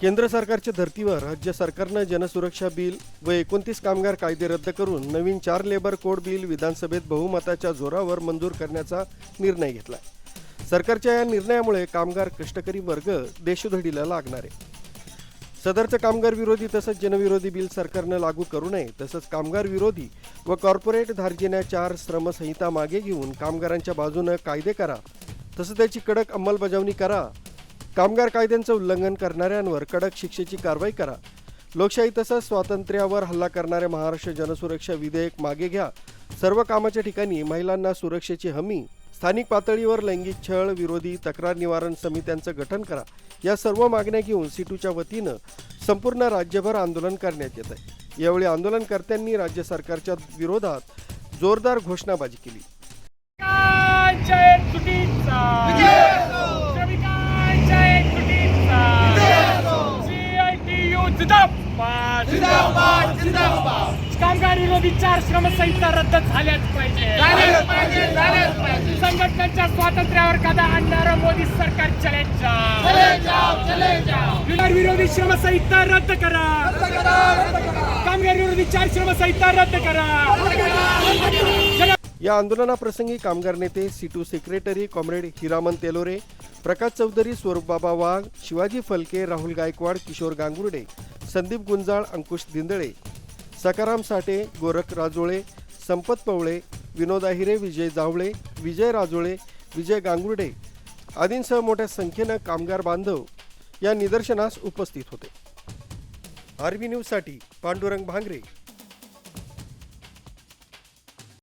केंद्र सरकारच्या धर्तीवर राज्य सरकारनं जनसुरक्षा बिल व एकोणतीस कामगार कायदे रद्द करून नवीन चार लेबर कोड बिल विधानसभेत बहुमताच्या जोरावर मंजूर करण्याचा निर्णय घेतला. सरकारच्या या निर्णयामुळे कामगार कष्टकरी वर्ग देशोधडीला लागणार आहे. सदरचं कामगार विरोधी तसंच जनविरोधी बिल सरकारनं लागू करू नये तसंच कामगार विरोधी व कॉर्पोरेट धार्जिन्या चार श्रमसंहिता मागे घेऊन कामगारांच्या बाजूनं कायदे करा तसं त्याची कडक अंमलबजावणी करा कामगार कायद्यांचं उल्लंघन करणाऱ्यांवर कडक शिक्षेची कारवाई करा. लोकशाही तसंच स्वातंत्र्यावर हल्ला करणाऱ्या महाराष्ट्र जनसुरक्षा विधेयक मागे घ्या. सर्व कामाच्या ठिकाणी महिलांना सुरक्षेची हमी स्थानिक पातळीवर लैंगिक छळ विरोधी तक्रार निवारण समित्यांचं गठन करा. या सर्व मागण्या घेऊन सिटूच्या वतीनं संपूर्ण राज्यभर आंदोलन करण्यात येत आहे यावेळी आंदोलनकर्त्यांनी राज्य सरकारच्या विरोधात जोरदार घोषणाबाजी केली. कामगार विरोधी चार श्रमसंहिता रद्द झाल्याच पाहिजे. संघटनांच्या स्वातंत्र्यावर गदा आणणारं मोदी सरकार चले जाओ. कामगार विरोधी श्रमसंहिता रद्द करा. कामगार विरोधी चार श्रमसंहिता रद्द करा. या आंदोलनाप्रसंगी कामगार नेते CITU secretary comrade Hiraman Telore Prakash Chaudhari Swarupbaba Wagh Shivaji Phalke Rahul Gaikwad Kishor Gangurde Sandeep Gunjal Ankush Dindale Sakaram Sathe Gorakh Rajole Sampat Pawale Vinod आहिरे विजय जावळे विजय राजोळे विजय गांगुर्डे आदींसह मोठ्या संख्येनं कामगार बांधव या निदर्शनास उपस्थित होते. आरबी न्यूजसाठी पांडुरंग भांगरे